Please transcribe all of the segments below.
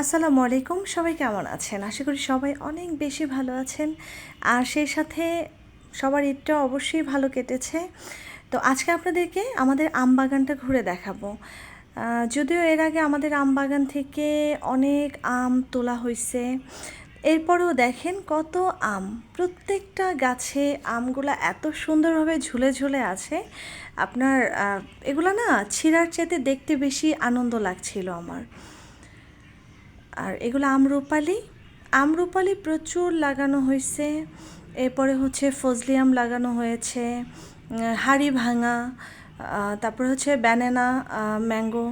আসসালামু আলাইকুম, সবাই কেমন আছেন? আশা করি সবাই অনেক বেশি ভালো আছেন। আর সেই সাথে সবার ঈদটা অবশ্যই ভালো কেটেছে। তো আজকে আপনাদেরকে আমাদের আম বাগানটা ঘুরে দেখাবো। যদিও এর আগে আমাদের আম বাগান থেকে অনেক আম তোলা হয়েছে এরপরেও দেখেন কত আম। প্রত্যেকটা গাছে আমগুলো এত সুন্দরভাবে ঝুলে ঝুলে আছে। আপনার এগুলো না ছিঁড়ার চেতে দেখতে বেশি আনন্দ লাগছিল আমার। আর এগুলো আমরুপালি। আমরুপালি প্রচুর লাগানো হয়েছে এরপরে হচ্ছে ফজলি আম লাগানো হয়েছে হাড়ি ভাঙা তারপরে হচ্ছে ব্যানানা ম্যাঙ্গো।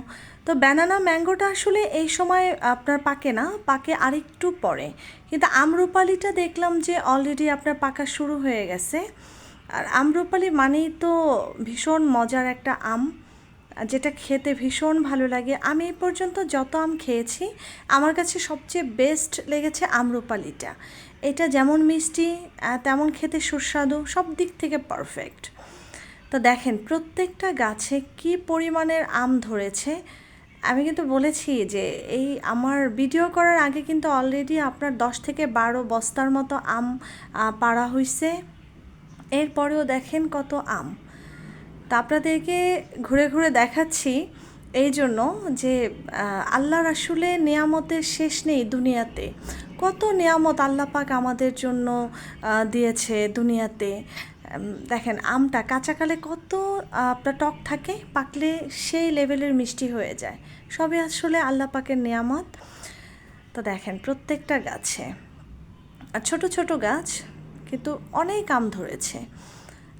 তো ব্যানানা, ম্যাঙ্গোটা আসলে এই সময় আপনার পাকে না, পাকে আরেকটু পরে। কিন্তু আমরুপালিটা দেখলাম যে অলরেডি আপনার পাকা শুরু হয়ে গেছে। আর আমরুপালি মানেই তো ভীষণ মজার একটা আম। যেটা খেতে ভীষণ ভালো লাগে, আমি এই পর্যন্ত যত আম খেয়েছি, আমার কাছে সবচেয়ে বেস্ট লেগেছে আমরুপালিটা। এটা যেমন মিষ্টি তেমন খেতে সুস্বাদু, সব দিক থেকে পারফেক্ট তো দেখেন, প্রত্যেকটা গাছে কি পরিমাণের আম ধরেছে, আমি কিন্তু বলেছি যে এই আমার ভিডিও করার আগে কিন্তু অলরেডি আপনার দশ থেকে বারো বস্তার মতো আম পাড়া হয়েছে এরপরেও দেখেন কত আম। তা আপনাদেরকে ঘুরে ঘুরে দেখাচ্ছি এই জন্য যে আহ, আল্লাহর আসলে নেয়ামতের শেষ নেই দুনিয়াতে। কত নেয়ামত আল্লাহ পাক আমাদের জন্য দিয়েছে দুনিয়াতে। দেখেন আমটা কাঁচাকালে কত আপনার টক থাকে পাকলে সেই লেভেলের মিষ্টি হয়ে যায়। সবই আসলে আল্লাহ পাকের নেয়ামত। তো দেখেন প্রত্যেকটা গাছে আর ছোট ছোট গাছ কিন্তু অনেক আম ধরেছে।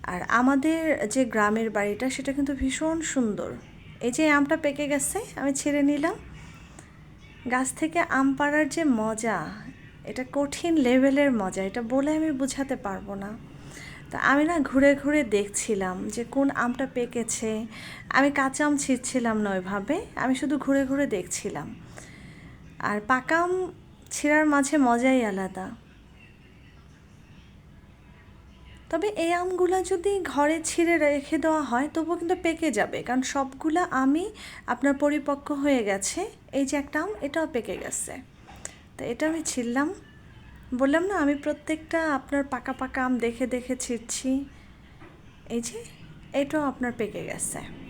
আর আমাদের যে গ্রামের বাড়িটা, সেটা কিন্তু ভীষণ সুন্দর। এই যে আমটা পেকে গেছে, আমি ছেড়ে নিলাম। গাছ থেকে আম পাড়ার যে মজা, এটা কঠিন লেভেলের মজা, এটা বলে আমি বোঝাতে পারব না। তা আমি না ঘুরে ঘুরে দেখছিলাম যে কোন আমটা পেকেছে। আমি কাঁচা আম ছিঁড়ছিলাম না ওইভাবে, আমি শুধু ঘুরে ঘুরে দেখছিলাম। আর পাকা আম ছিঁড়ার মাঝে মজাই আলাদা। তবে এই আমগুলা যদি ঘরে ছিঁড়ে রেখে দেওয়া হয়, তবুও কিন্তু পেকে যাবে। কারণ সবগুলা আমই আপনার পরিপক্ক হয়ে গেছে। এই যে একটা আম, এটাও পেকে গেছে। তো এটা আমি ছিঁড়লাম। বললাম না, আমি প্রত্যেকটা আপনার পাকা পাকা আম দেখে দেখে ছিঁড়ছি। এই যে, এটাও আপনার পেকে গেছে।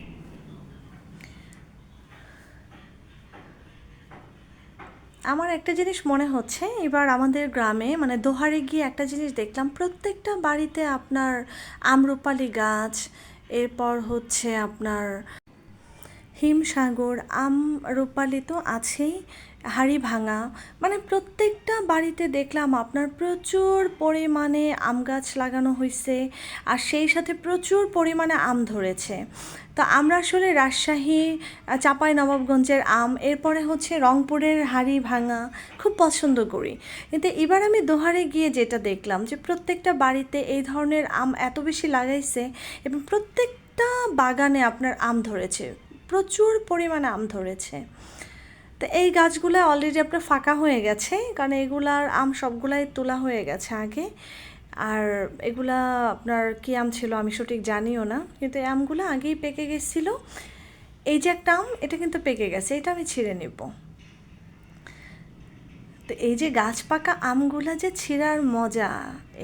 আমার একটা জিনিস মনে হচ্ছে, এবার আমাদের গ্রামে মানে দোহারে গিয়ে একটা জিনিস দেখলাম, প্রত্যেকটা বাড়িতে আপনার আমরুপালি গাছ, এরপর হচ্ছে আপনার হিমসাগর, আম রূপালি তো আছেই হাড়ি ভাঙা মানে প্রত্যেকটা বাড়িতে দেখলাম আপনার প্রচুর পরিমাণে আম গাছ লাগানো হয়েছে আর সেই সাথে প্রচুর পরিমাণে আম ধরেছে। তো আমরা আসলে রাজশাহী চাঁপাই নবাবগঞ্জের আম, এরপরে হচ্ছে রংপুরের হাড়ি ভাঙা খুব পছন্দ করি। কিন্তু এবার আমি দোহারে গিয়ে যেটা দেখলাম যে প্রত্যেকটা বাড়িতে এই ধরনের আম এত বেশি লাগাইছে এবং প্রত্যেকটা বাগানে আপনার আম ধরেছে। প্রচুর পরিমাণে আম ধরেছে। তো এই গাছগুলো অলরেডি আপনার ফাঁকা হয়ে গেছে, কারণ এগুলার আম সবগুলাই তোলা হয়ে গেছে আগে। আর এগুলা আপনার কী আম ছিল আমি সঠিক জানিও না, কিন্তু এই আমগুলো আগেই পেকে গেছিল। এই যে একটা আম, এটা কিন্তু পেকে গেছে, এটা আমি ছিঁড়ে নেব। তো এই যে গাছ পাকা আমগুলা যে ছিঁড়ার মজা,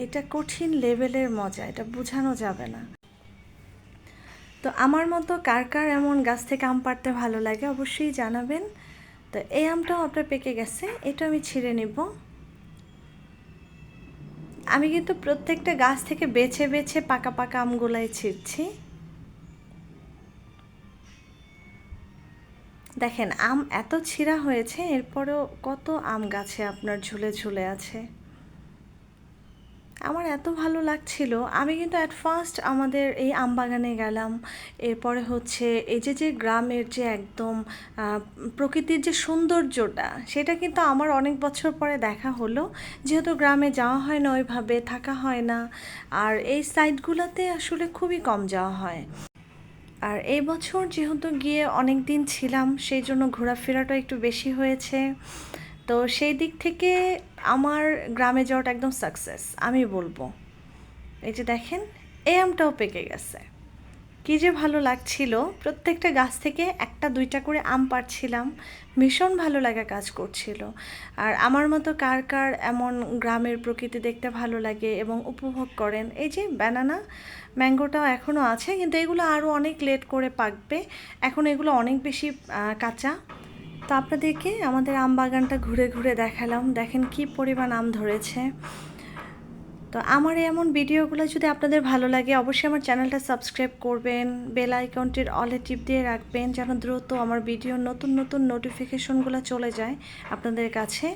এটা কঠিন লেভেলের মজা, এটা বোঝানো যাবে না। তো আমার মতো কার কার এমন গাছ থেকে আম পাড়তে ভালো লাগে অবশ্যই জানাবেন। তো এই আমটাও আপনার পেকে গেছে, এটা আমি ছিঁড়ে নেব। আমি কিন্তু প্রত্যেকটা গাছ থেকে বেছে বেছে পাকা পাকা আমগুলাই ছিঁড়ছি। দেখেন, আম এত ছিঁড়া হয়েছে, এরপরেও কত আম গাছে আপনার ঝুলে ঝুলে আছে। আমার এত ভালো লাগছিল। আমি কিন্তু অ্যাট ফার্স্ট আমাদের এই আমবাগানে গেলাম। এরপরে হচ্ছে এই যে যে গ্রামের যে একদম প্রকৃতির যে সৌন্দর্যটা, সেটা কিন্তু আমার অনেক বছর পরে দেখা হলো। যেহেতু গ্রামে যাওয়া হয় না ওইভাবে, থাকা হয় না। আর এই সাইটগুলোতে আসলে খুবই কম যাওয়া হয়। আর এই বছর যেহেতু গিয়ে অনেক দিন ছিলাম, সেই জন্য ঘোরাফেরাটা একটু বেশি হয়েছে। তো সেই দিক থেকে আমার গ্রামে যাওয়াটা একদম সাকসেস আমি বলব। এই যে দেখেন, এই আমটাও পেকে গেছে। কী যে ভালো লাগছিল, প্রত্যেকটা গাছ থেকে একটা দুইটা করে আম পাড়ছিলাম, ভীষণ ভালো লাগা কাজ করছিল। আর আমার মতো কার কার এমন গ্রামের প্রকৃতি দেখতে ভালো লাগে এবং উপভোগ করেন, এই যে ব্যানানা ম্যাঙ্গোটাও এখনও আছে, কিন্তু এগুলো আরও অনেক লেট করে পাকবে। এখন এগুলো অনেক বেশি কাঁচা। তো আপনাদেরকে আমাদের আম বাগানটা ঘুরে ঘুরে দেখালাম। দেখেন কি পরিমাণ আম ধরেছে। তো আমার এমন ভিডিওগুলো যদি আপনাদের ভালো লাগে, অবশ্যই আমার চ্যানেলটা সাবস্ক্রাইব করবেন, বেল আইকনটির অলে টিপ দিয়ে রাখবেন যেন দ্রুত আমার ভিডিওর নতুন নতুন নোটিফিকেশনগুলো চলে যায় আপনাদের কাছে।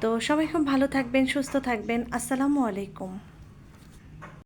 তো সবাই খুব ভালো থাকবেন, সুস্থ থাকবেন। আসসালামু আলাইকুম।